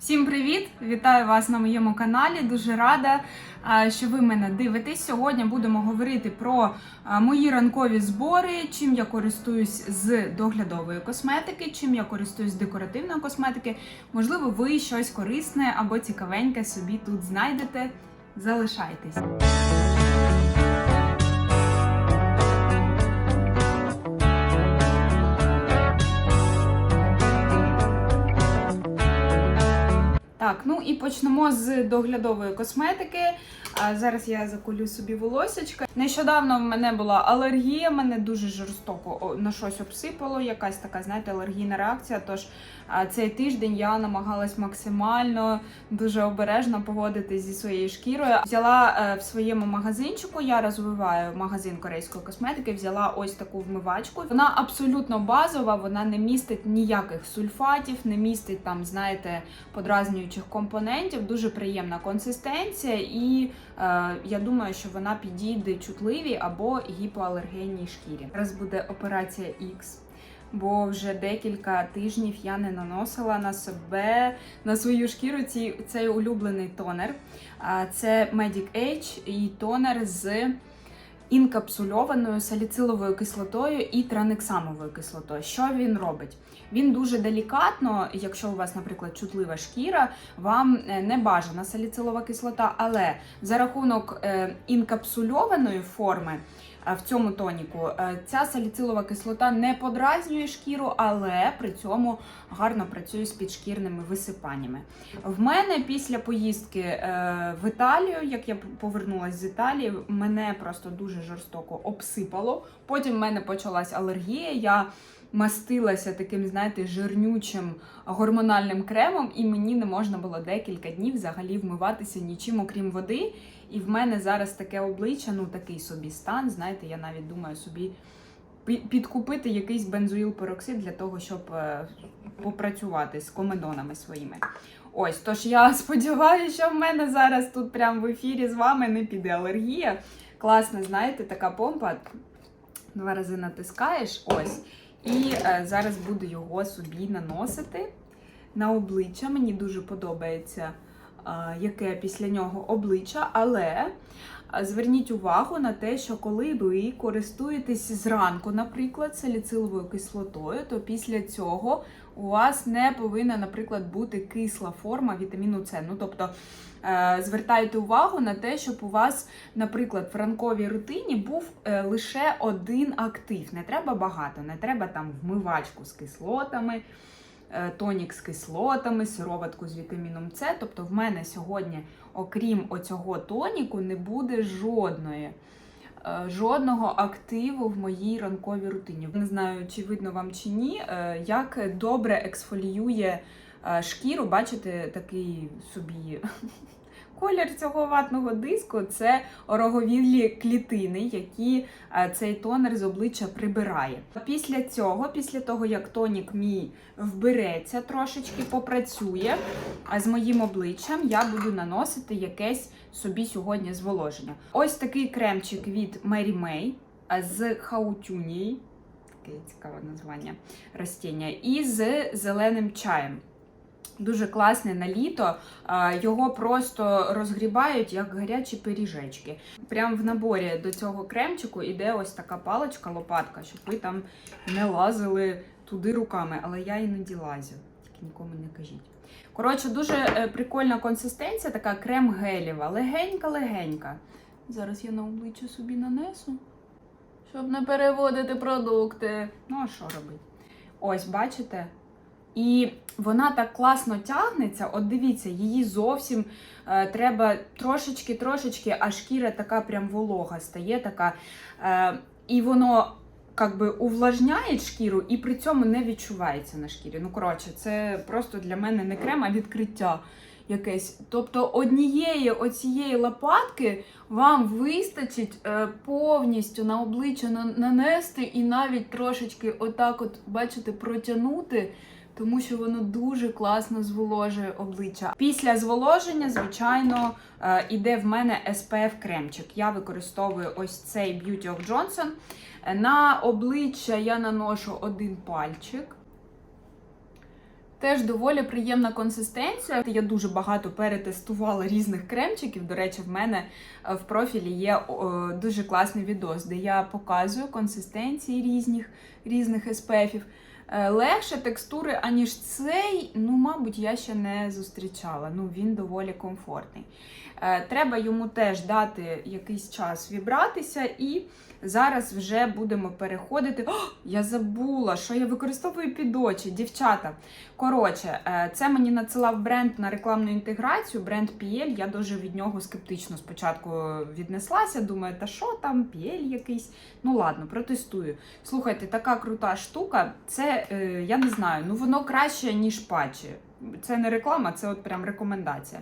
Всім привіт! Вітаю вас на моєму каналі. Дуже рада, що ви мене дивитесь. Сьогодні будемо говорити про мої ранкові збори, чим я користуюсь з доглядової косметики, чим я користуюсь з декоративної косметики. Можливо, ви щось корисне або цікавеньке собі тут знайдете. Залишайтесь. Так, ну і почнемо з доглядової косметики. А зараз я заколю собі волосечка. Нещодавно в мене була алергія, мене дуже жорстоко на щось обсипало, якась така, знаєте, алергійна реакція. Тож цей тиждень я намагалась максимально дуже обережно поводитись зі своєю шкірою. Взяла е, в своєму магазинчику, я розвиваю магазин корейської косметики, взяла ось таку вмивачку. Вона абсолютно базова, вона не містить ніяких сульфатів, не містить там, знаєте, подразнюючих компонентів. Дуже приємна консистенція, і я думаю, що вона підійде чутливій або гіпоалергенній шкірі. Зараз буде операція X. Бо вже декілька тижнів я не наносила на себе на свою шкіру ці, цей улюблений тонер. А, Це Medic Age і тонер з інкапсульованою саліциловою кислотою і транексамовою кислотою. Що він робить? Він дуже делікатно, якщо у вас, наприклад, чутлива шкіра, вам е, не бажана саліцилова кислота, але за рахунок е, інкапсульованої форми в цьому тоніку е, ця саліцилова кислота не подразнює шкіру, але при цьому гарно працює з підшкірними висипаннями. В мене після поїздки е, в Італію, як я повернулася з Італії, мене просто дуже жорстоко обсипало. Потім в мене почалась алергія. Я мастилася таким, знаєте, жирнючим гормональним кремом, і мені не можна було декілька днів взагалі вмиватися нічим, окрім води. І в мене зараз таке обличчя, ну такий собі стан. Знаєте, я навіть думаю собі підкупити якийсь бензоїл-пероксид для того, щоб е, попрацювати з комедонами своїми. Ось, тож я сподіваюся, що в мене зараз тут прямо в ефірі з вами не піде алергія. Класна, знаєте, така помпа. Два рази натискаєш, ось. І е, зараз буду його собі наносити на обличчя. Мені дуже подобається, яке після нього обличчя, але зверніть увагу на те, що коли ви користуєтесь зранку, наприклад, саліциловою кислотою, то після цього у вас не повинна, наприклад, бути кисла форма вітаміну С. Ну, тобто е, звертайте увагу на те, щоб у вас, наприклад, в ранковій рутині був е, лише один актив. Не треба багато, не треба там вмивачку з кислотами, тонік з кислотами, сироватку з вітаміном С. Тобто, в мене сьогодні, окрім оцього тоніку, не буде жодної. е, Жодного активу в моїй ранковій рутині. Не знаю, чи видно вам чи ні, е, як добре ексфоліює е, шкіру. Бачите, такий собі колір цього ватного диску це ороговілі клітини, які е, цей тонер з обличчя прибирає. Після цього, після того як тонік мій вбереться, трошечки попрацює з моїм обличчям, я буду наносити якесь собі сьогодні зволоження. Ось такий кремчик від Mary May з хаутюнії. Таке цікаве названня ростіння, і з зеленим чаєм. Дуже класний на літо. Його просто розгрібають як гарячі пиріжечки. Прямо в наборі до цього кремчику іде ось така паличка, лопатка, щоб ви там не лазили туди руками, але я іноді лазю. Тільки нікому не кажіть. Коротше, дуже е, прикольна консистенція, така крем-гелєва, легенька-легенька. Зараз я на обличчя собі нанесу, щоб не переводити продукти. Ну, а що робити? Ось, бачите? І вона так класно тягнеться. От дивіться, її зовсім е, треба трошечки-трошечки, а шкіра така прям волога стає така. Е, і воно как би увлажняє шкіру і при цьому не відчувається на шкірі. Ну, коротше, це просто для мене не крем, а відкриття якесь. Тобто однієї оцієї лопатки вам вистачить е, повністю на обличчя нанести і навіть трошечки отак, от, бачите, протягнути. Тому що воно дуже класно зволожує обличчя. Після зволоження, звичайно, е, іде в мене SPF кремчик. Я використовую ось цей Beauty of Johnson. Е, На обличчя я наношу один пальчик. Теж доволі приємна консистенція. Я дуже багато перетестувала різних кремчиків. До речі, в мене е, в профілі є дуже класний відос, де я показую консистенції різних, різних SPF-ів. Е, Легше текстури, аніж цей, ну, мабуть, я ще не зустрічала. Ну, він доволі комфортний. Е, Треба йому теж дати якийсь час вібратися, і зараз вже будемо переходити. О, я забула, що я використовую під очі, дівчата. Коротше, е, це мені надсилав бренд на рекламну інтеграцію, бренд PL. Я дуже від нього скептично спочатку віднеслася. Думаю, та що там, PL якийсь. Ну ладно, протестую. Слухайте, така крута штука. Це е, я не знаю, ну воно краще, ніж патчі. Це не реклама, це от прям рекомендація.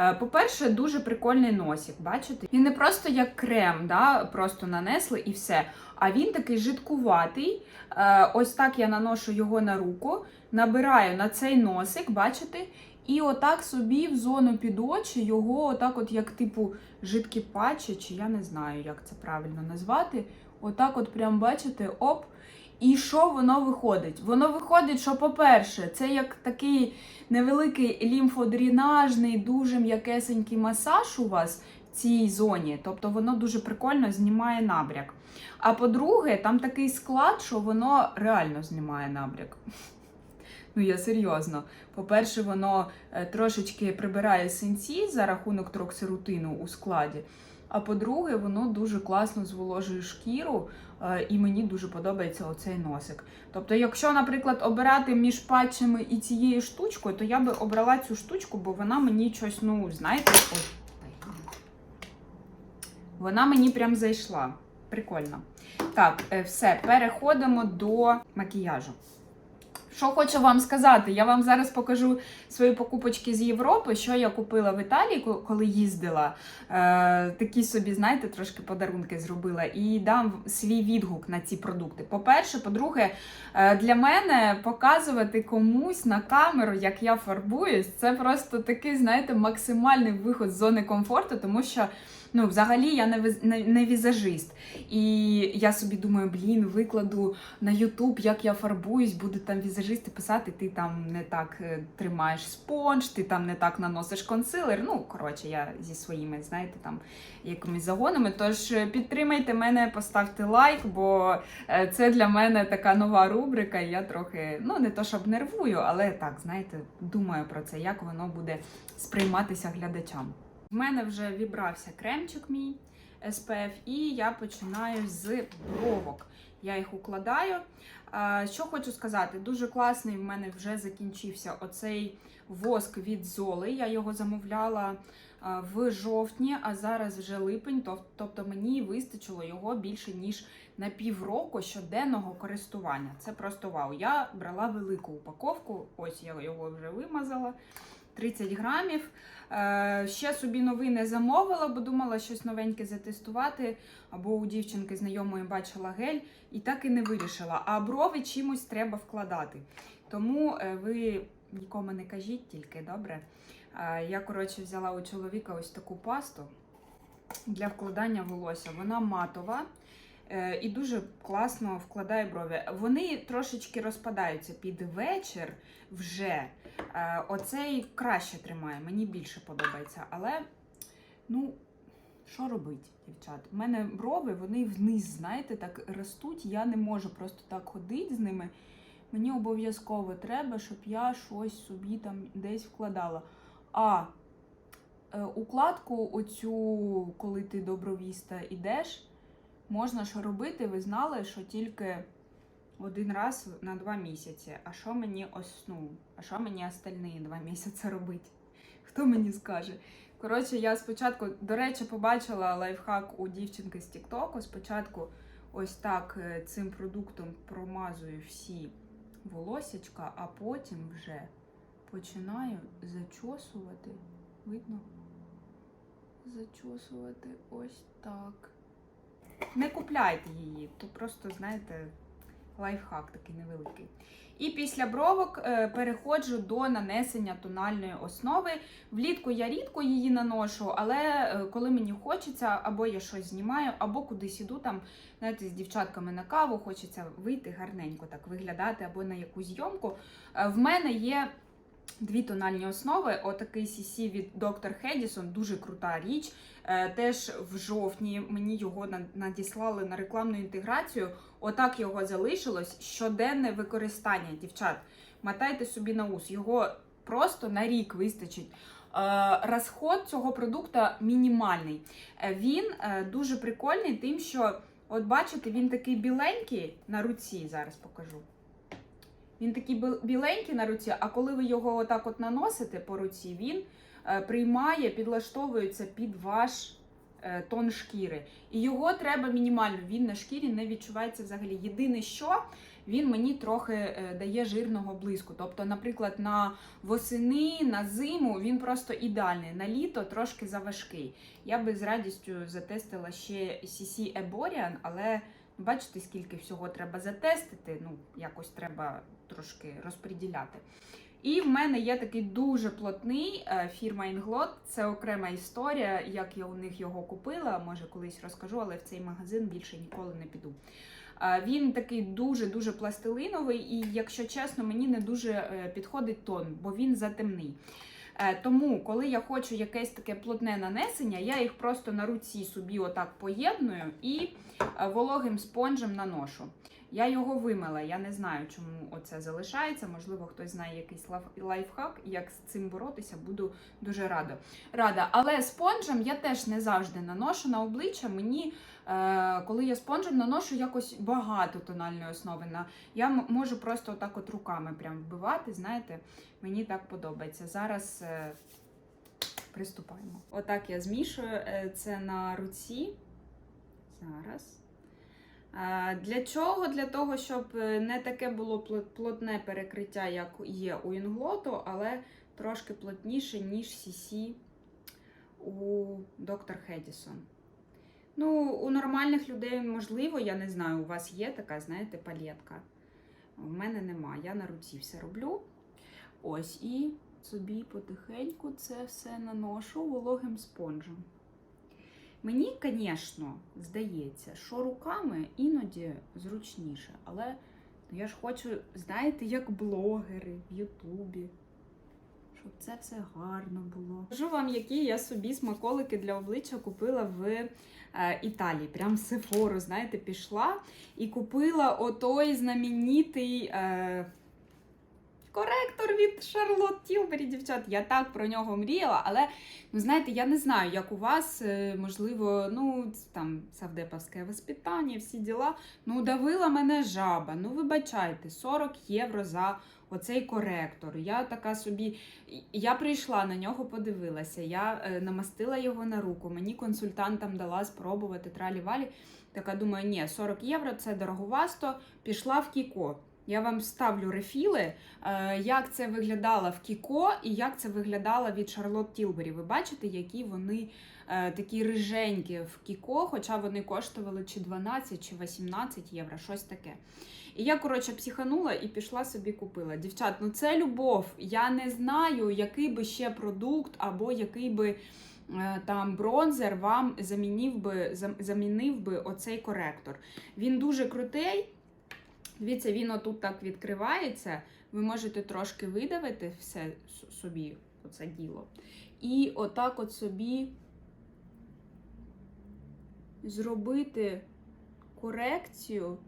Е, По-перше, дуже прикольний носик, бачите? Він не просто як крем, да, просто нанесли і все. А він такий жидкуватий. Е, Ось так я наношу його на руку, набираю на цей носик, бачите? І отак собі в зону під очі його, отак, от як типу жидкі патчі, чи я не знаю, як це правильно назвати. Отак, от прям бачите, оп. І що воно виходить? Воно виходить, що, по-перше, це як такий невеликий лімфодрінажний, дуже м'якесенький масаж у вас в цій зоні. Тобто воно дуже прикольно знімає набряк. А по-друге, там такий склад, що воно реально знімає набряк. Ну, я серйозно. По-перше, воно е, трошечки прибирає синці за рахунок троксирутину у складі. А по-друге, воно дуже класно зволожує шкіру, і мені дуже подобається оцей носик. Тобто, якщо, наприклад, обирати між патчами і цією штучкою, то я би обрала цю штучку, бо вона мені щось, ну, знаєте, ось. вона мені прям зайшла. Прикольно. Так, е, все, переходимо до макіяжу. Що хочу вам сказати, я вам зараз покажу свої покупочки з Європи, що я купила в Італії, коли їздила. Е, такі собі, знаєте, трошки подарунки зробила і дам свій відгук на ці продукти. По-перше, по-друге, е, для мене показувати комусь на камеру, як я фарбуюсь, це просто такий, знаєте, максимальний виход з зони комфорту, тому що. Ну, взагалі я не, не візажист. І я собі думаю, блін, викладу на Ютуб, як я фарбуюсь, будуть там візажисти писати, ти там не так е, тримаєш спонж, ти там не так наносиш консилер. Ну, коротше, я зі своїми, знаєте, там якимись загонами. Тож е, підтримайте мене, поставте лайк, бо е, це для мене така нова рубрика. і Я трохи, ну не то щоб нервую, але так, знаєте, думаю про це, як воно буде сприйматися глядачам. В мене вже вібрався кремчик мій SPF, і я починаю з бровок. Я їх укладаю. Що хочу сказати, дуже класний в мене вже закінчився оцей воск від Золи. Я його замовляла в жовтні, а зараз вже липень. Тобто мені вистачило його більше ніж на півроку щоденного користування. Це просто вау. Я брала велику упаковку, ось я його вже вимазала. 30 грамів. Е, ще собі новий не замовила, бо думала щось новеньке затестувати. Або у дівчинки знайомої бачила гель, і так і не вирішила. А брови чимось треба вкладати. Тому е, ви нікому не кажіть тільки, добре. Е, я, коротше, взяла у чоловіка ось таку пасту для вкладання волосся. Вона матова. Е, І дуже класно вкладає брові. Вони трошечки розпадаються під вечір вже. Е, Оцей краще тримає, мені більше подобається. Але, ну, що робити, дівчат? У мене брови, вони вниз, знаєте, так ростуть. Я не можу просто так ходити з ними. Мені обов'язково треба, щоб я щось собі там десь вкладала. А е, укладку, оцю, коли ти добровіста ідеш, можна ж робити, ви знали, що тільки один раз на два місяці. А що мені ось, ну, а що мені остальні два місяці робити? Хто мені скаже? Коротше, я спочатку, до речі, побачила лайфхак у дівчинки з Тіктоку. Спочатку ось так е, цим продуктом промазую всі волосячка, а потім вже починаю зачосувати. Видно? Лайфхак такий невеликий. І після бровок е, переходжу до нанесення тональної основи. Влітку я рідко її наношу, але е, коли мені хочеться, або я щось знімаю, або кудись іду там, знаєте, з дівчатками на каву, хочеться вийти гарненько так виглядати, або на якусь зйомку. Е, В мене є дві тональні основи. Отакий CC від Dr. Hedison, дуже крута річ. Е, Теж в жовтні мені його надіслали на рекламну інтеграцію. Отак його залишилось. Щоденне використання, дівчат. Мотайте собі на ус. Його просто на рік вистачить. Е, Розход цього продукту мінімальний. Е, Він дуже прикольний, тим, що, от бачите, він такий біленький на руці. Зараз покажу. Він такий біленький на руці, а коли ви його отак от наносите по руці, він е, приймає, підлаштовується під ваш е, тон шкіри. І його треба мінімально. Він на шкірі не відчувається взагалі. Єдине, що він мені трохи е, дає жирного блиску. Тобто, наприклад, на восени, на зиму він просто ідеальний. На літо трошки заважкий. Я би з радістю затестила ще CC Eborian, але бачите, скільки всього треба затестити. Ну, якось треба трошки розподіляти. І в мене є такий дуже плотний е, фірма Inglot. Це окрема історія, як я у них його купила. Може, колись розкажу, але в цей магазин більше ніколи не піду. Е, Він такий дуже-дуже пластилиновий, і, якщо чесно, мені не дуже е, підходить тон, бо він затемний. Е, Тому, коли я хочу якесь таке плотне нанесення, я їх просто на руці собі отак поєдную і е, вологим спонжем наношу. Я його вимила, я не знаю, чому оце залишається. Можливо, хтось знає якийсь лайфхак, як з цим боротися, буду дуже рада. рада. Але спонжем я теж не завжди наношу на обличчя. Мені, коли я спонжем наношу якось багато тональної основи. Я можу просто отак от руками прям вбивати, знаєте, мені так подобається. Зараз е, приступаємо. Отак я змішую е, це на руці. Зараз. Е, Для чого? Для того, щоб е, не таке було плотне перекриття, як є у інглоту, але трошки плотніше, ніж CC у Dr. Hedison. Ну, у нормальних людей можливо, я не знаю, у вас є така, знаєте, палетка. У мене нема. Я на руці все роблю. Ось, і собі потихеньку це все наношу вологим спонжем. Мені, звісно, здається, що руками іноді зручніше, але ну, я ж хочу, знаєте, як блогери в Ютубі. Щоб це все гарно було. Кажу вам, які я собі смаколики для обличчя купила в е, Італії. Прям Сефору, знаєте, пішла і купила отой знаменитий е, коректор від Шарлот Тілбері, дівчат. Я так про нього мріяла, але ну знаєте, я не знаю, як у вас, е, можливо, ну там савдеповське воспитання, всі діла. Ну, давила мене жаба. Ну, вибачайте, 40 євро за оцей коректор. Я така собі. Я прийшла на нього, подивилася. Я е, намастила його на руку. Мені консультантам дала спробувати тралі-валі. Така думаю, ні, 40 євро це дороговасто. Пішла в Кіко. Я вам ставлю рефіли, е, як це виглядало в Кіко і як це виглядало від Шарлот Тілбері. Ви бачите, які вони е, такі риженькі в Кіко, хоча вони коштували чи 12, чи 18 євро, щось таке. І я, коротше, психанула і пішла собі купила. Дівчат, ну це любов. Я не знаю, який би ще продукт або який би. е, Там бронзер вам замінив би, замінив би оцей коректор. Він дуже крутий. Дивіться, він отут так відкривається. Ви можете трошки видавити все собі, оце діло. І отак от собі зробити корекцію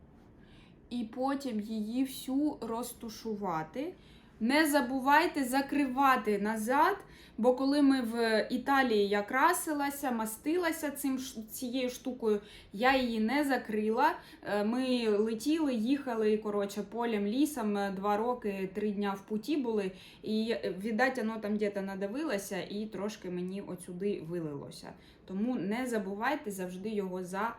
і потім її всю розтушувати. Не забувайте закривати назад, бо коли ми в Італії я красилася, мастилася цим, цією штукою, я її не закрила. Е, Ми летіли, їхали коротше, полем, лісом, е, два роки, три дня в путі були. І е, віддать, воно там десь надавилося і трошки мені отсюди вилилося. Тому не забувайте завжди його закривати.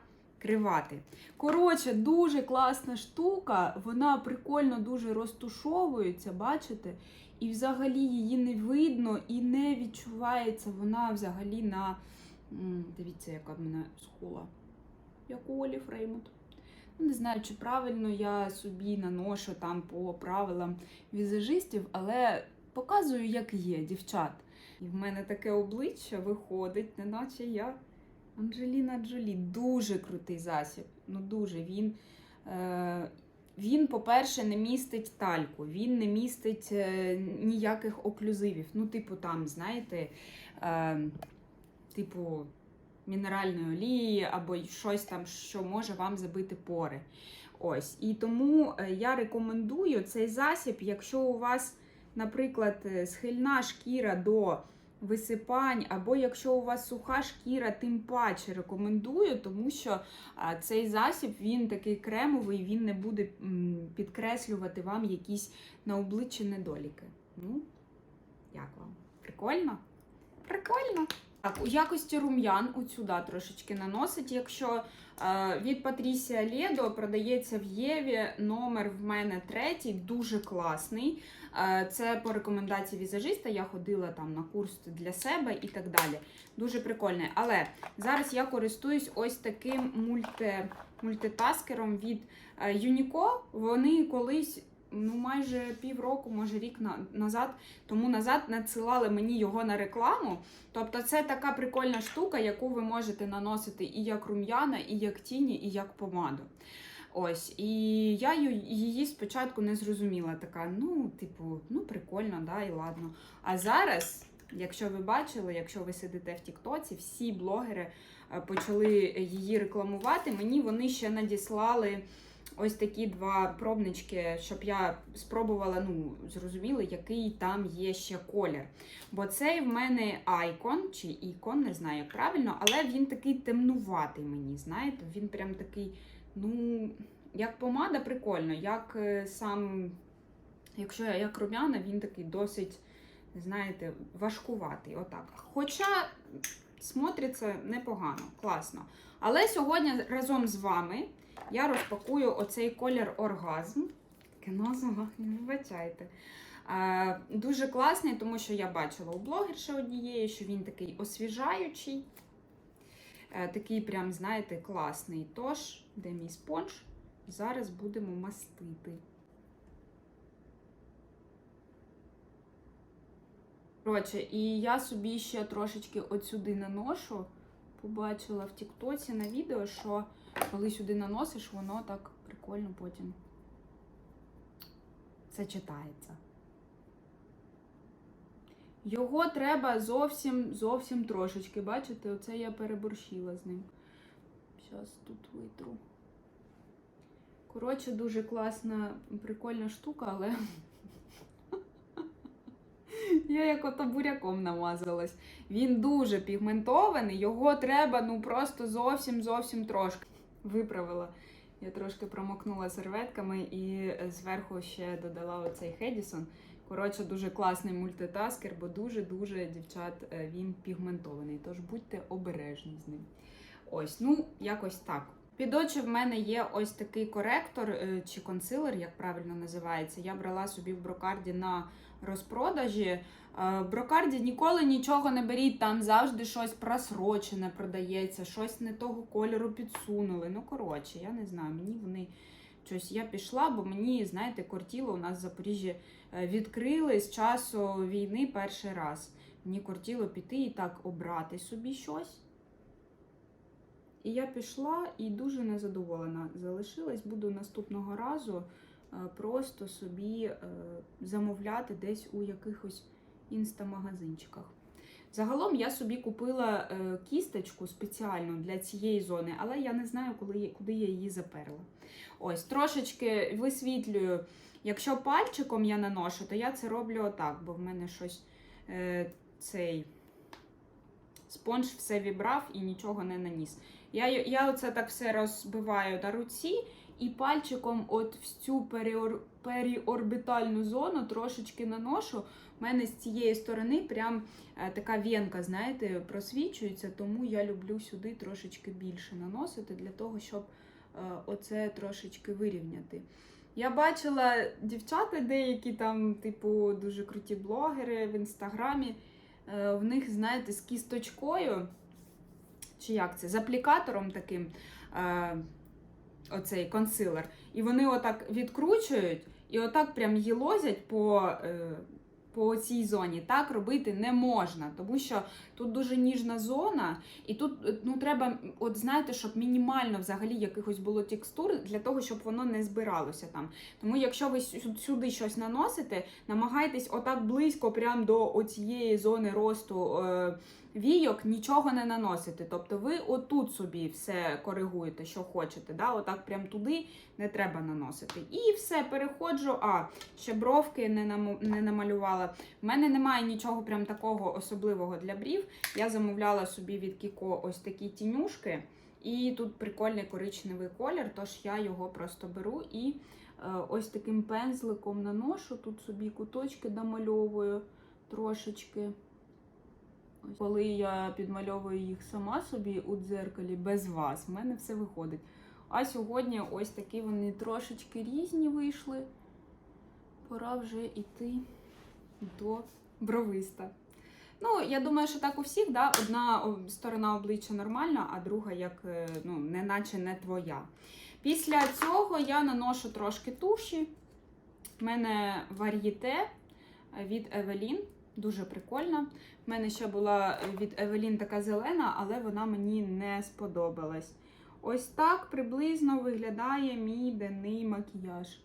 Коротше, дуже класна штука, вона прикольно дуже розтушовується, бачите? І взагалі її не видно і не відчувається вона взагалі на. Дивіться, яка в мене скула. Як у Олі Фреймут. Ну, Не знаю, чи правильно я собі наношу там по правилам візажистів, але показую, як є, дівчат. І в мене таке обличчя виходить, неначе я Анджеліна Джолі. Дуже крутий засіб. Ну дуже він. Е, він, по-перше, не містить тальку, він не містить е, ніяких оклюзивів. Ну, типу, там, знаєте, е, типу мінеральної олії або щось там, що може вам забити пори. Ось. І тому е, я рекомендую цей засіб, якщо у вас, наприклад, е, схильна шкіра до висипань, або якщо у вас суха шкіра, тим паче рекомендую, тому що цей засіб він такий кремовий, він не буде підкреслювати вам якісь на обличчі недоліки. Ну, як вам? Прикольно? Прикольно. Так, у якості рум'ян от сюди трошечки наносить. Якщо е, від Патрісія Ледо продається в Єві, номер в мене третій, дуже класний. Е, це по рекомендації візажиста. Я ходила там на курс для себе і так далі. Дуже прикольний. Але зараз я користуюсь ось таким мульти, мультитаскером від е, Юніко. Вони колись. Ну, майже півроку, може рік на, назад, тому назад надсилали мені його на рекламу. Тобто, це така прикольна штука, яку ви можете наносити і як рум'яна, і як тіні, і як помаду. Ось, і я її спочатку не зрозуміла. Така, ну, типу, ну прикольно, да, і ладно. А зараз, якщо ви бачили, якщо ви сидите в Тіктоці, всі блогери е, почали її рекламувати. Мені вони ще надіслали ось такі два пробнички, щоб я спробувала, ну, зрозуміли, який там є ще колір. Бо цей в мене айкон чи ікон, не знаю, як правильно, але він такий темнуватий мені, знаєте, він прям такий, ну, як помада прикольно, як е, сам, якщо я як рум'яна, він такий досить, знаєте, важкуватий. Отак. Хоча смотриться непогано, класно. Але сьогодні разом з вами я розпакую оцей колір оргазм. Таке назва, не вибачайте. Е, дуже класний, тому що я бачила у блогерші однієї, що він такий освіжаючий. Е, такий, прям, знаєте, класний. Тож, де мій спонж? Зараз будемо мастити. Коротше, і я собі ще трошечки от сюди наношу. Побачила в Тіктоці на відео, що коли сюди наносиш, воно так прикольно потім це читається. Його треба зовсім зовсім трошечки. Бачите, оце я переборщила з ним. Зараз тут витру. Коротше, дуже класна, прикольна штука, але я як ото буряком намазалась. Він дуже пігментований, його треба ну просто зовсім зовсім трошки. Виправила. Я трошки промокнула серветками і зверху ще додала оцей Хедісон. Коротше, дуже класний мультитаскер, бо дуже-дуже, дівчат, е, він пігментований. Тож будьте обережні з ним. Ось, ну, якось так. Під очі в мене є ось такий коректор е, чи консилер, як правильно називається. Я брала собі в брокарді на розпродажі. Е, В брокарді ніколи нічого не беріть, там завжди щось просрочене продається, щось не того кольору підсунули. Ну, коротше, я не знаю, мені вони щось. Я пішла, бо мені, знаєте, кортіло у нас в Запоріжжі е, відкрили з часу війни перший раз. Мені кортіло піти і так обрати собі щось. І я пішла і дуже незадоволена залишилась. Буду наступного разу е, просто собі е, замовляти десь у якихось інстамагазинчиках. Загалом я собі купила е, кісточку спеціально для цієї зони, але я не знаю, куди я її заперла. Ось, трошечки висвітлюю. Якщо пальчиком я наношу, то я це роблю отак, бо в мене щось цей спонж все вібрав і нічого не наніс. Я, я оце так все розбиваю на руці і пальчиком от в цю періор, періорбітальну зону трошечки наношу. У мене з цієї сторони прям е, така венка, знаєте, просвічується, тому я люблю сюди трошечки більше наносити для того, щоб е, оце трошечки вирівняти. Я бачила дівчата деякі там, типу, дуже круті блогери в інстаграмі. Е, В них, знаєте, з кісточкою, чи як це, з аплікатором таким. е, оцей консилер. І вони отак відкручують і отак прям їлозять по, е, по цій зоні. Так робити не можна, тому що тут дуже ніжна зона, і тут е, ну, треба, от знаєте, щоб мінімально взагалі якихось було текстур для того, щоб воно не збиралося там. Тому якщо ви сюди щось наносите, намагайтесь отак близько прям до оцієї зони росту е, війок нічого не наносити. Тобто ви отут собі все коригуєте, що хочете. Да? Отак прям туди не треба наносити. І все, переходжу. А, ще бровки не, наму- не намалювала. У мене немає нічого прям такого особливого для брів. Я замовляла собі від Кіко ось такі тінюшки. І тут прикольний коричневий колір, тож я його просто беру і е, ось таким пензликом наношу. Тут собі куточки домальовую трошечки. Коли я підмальовую їх сама собі у дзеркалі без вас, в мене все виходить. А сьогодні ось такі вони трошечки різні вийшли. Пора вже йти до бровиста. Ну, я думаю, що так у всіх, да? одна сторона обличчя нормальна, а друга як е, ну, не наче не твоя. Після цього я наношу трошки туші. У мене вар'єте від Евелін. Дуже прикольна. У мене ще була від Евелін така зелена, але вона мені не сподобалась. Ось так приблизно виглядає мій денний макіяж.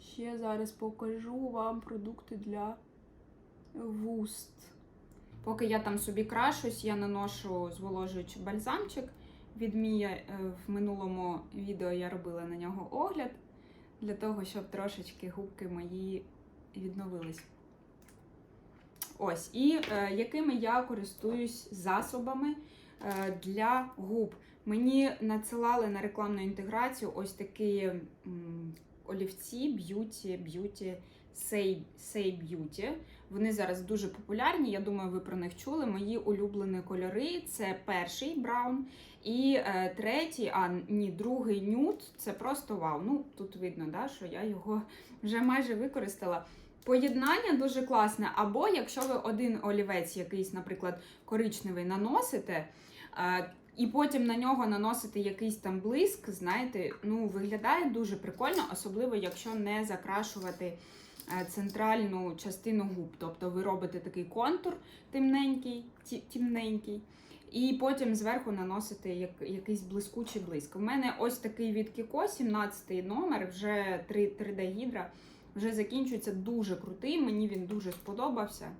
Ще зараз покажу вам продукти для вуст. Поки я там собі крашусь, я наношу зволожуючий бальзамчик від Мія. Е, В минулому відео я робила на нього огляд для того, щоб трошечки губки мої відновились. Ось, і е, якими я користуюсь засобами е, для губ. Мені надсилали на рекламну інтеграцію ось такі м, олівці б'юті, б'юті, Say Beauty. Вони зараз дуже популярні. Я думаю, ви про них чули. Мої улюблені кольори це перший браун і е, третій, а ні, другий нюд. Це просто вау. Ну тут видно, да, що я його вже майже використала. Поєднання дуже класне, або якщо ви один олівець, якийсь, наприклад, коричневий, наносите, е, і потім на нього наносите якийсь там блиск, знаєте, ну виглядає дуже прикольно, особливо якщо не закрашувати е, центральну частину губ. Тобто ви робите такий контур темненький, тімненький. І потім зверху наносите як, якийсь блискучий блиск. У мене ось такий від Кіко, 17 номер, вже 3, 3D гідра вже закінчується дуже крутий. Мені він дуже сподобався.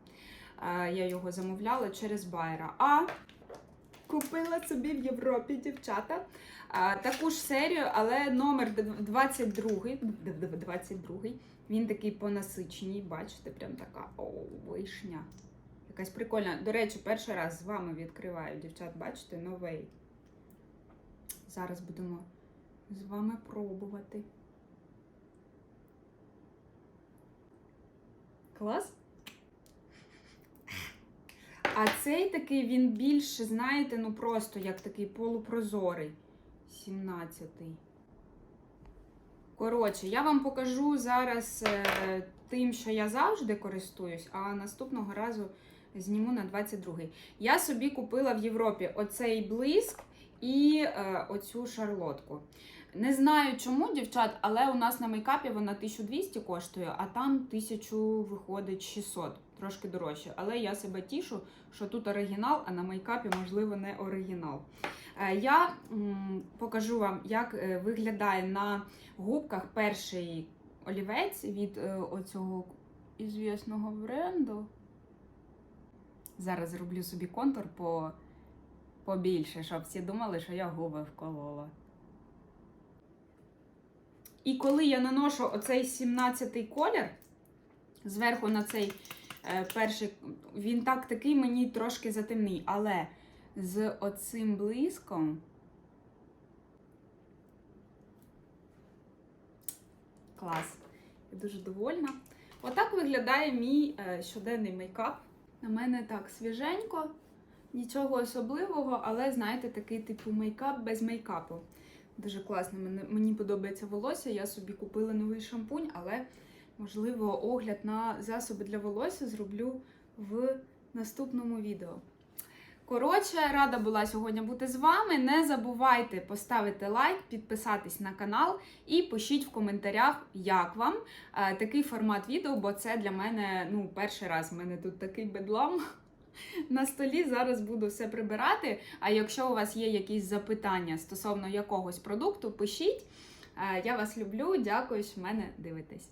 Е, Я його замовляла через Байера. А купила собі в Європі, дівчата. е, Таку ж серію, але номер 22. д- д- 22. Він такий по насиченій, бачите, прям така о, вишня. Якась прикольна. До речі, перший раз з вами відкриваю, дівчат, бачите, новий. Зараз будемо з вами пробувати. Клас? А цей такий він більше, знаєте, ну просто як такий полупрозорий. 17-й. Коротше, я вам покажу зараз е, тим, що я завжди користуюсь, а наступного разу зніму на 22-й. Я собі купила в Європі оцей блиск і е, оцю шарлотку. Не знаю чому, дівчат, але у нас на мейкапі вона 1200 коштує, а там 1000 виходить 600, трошки дорожче. Але я себе тішу, що тут оригінал, а на мейкапі, можливо, не оригінал. Е, Я покажу вам, як е, виглядає на губках перший олівець від е, оцього ізвісного бренду. Зараз зроблю собі контур по, побільше, щоб всі думали, що я губи вколола. І коли я наношу оцей 17-й колір зверху на цей е, перший, він так такий мені трошки затемний, але з оцим блиском. Клас. Я дуже довольна. Отак виглядає мій е, щоденний мейкап. На мене так свіженько, нічого особливого, але знаєте, такий типу мейкап без мейкапу. Дуже класно, мені, подобається волосся. Я собі купила новий шампунь, але, можливо, огляд на засоби для волосся зроблю в наступному відео. Коротше, рада була сьогодні бути з вами. Не забувайте поставити лайк, підписатись на канал і пишіть в коментарях, як вам е, такий формат відео, бо це для мене ну, перший раз. У мене тут такий бедлам. На столі зараз буду все прибирати. А якщо у вас є якісь запитання стосовно якогось продукту, пишіть. Е, Я вас люблю, дякую, що мене дивитесь.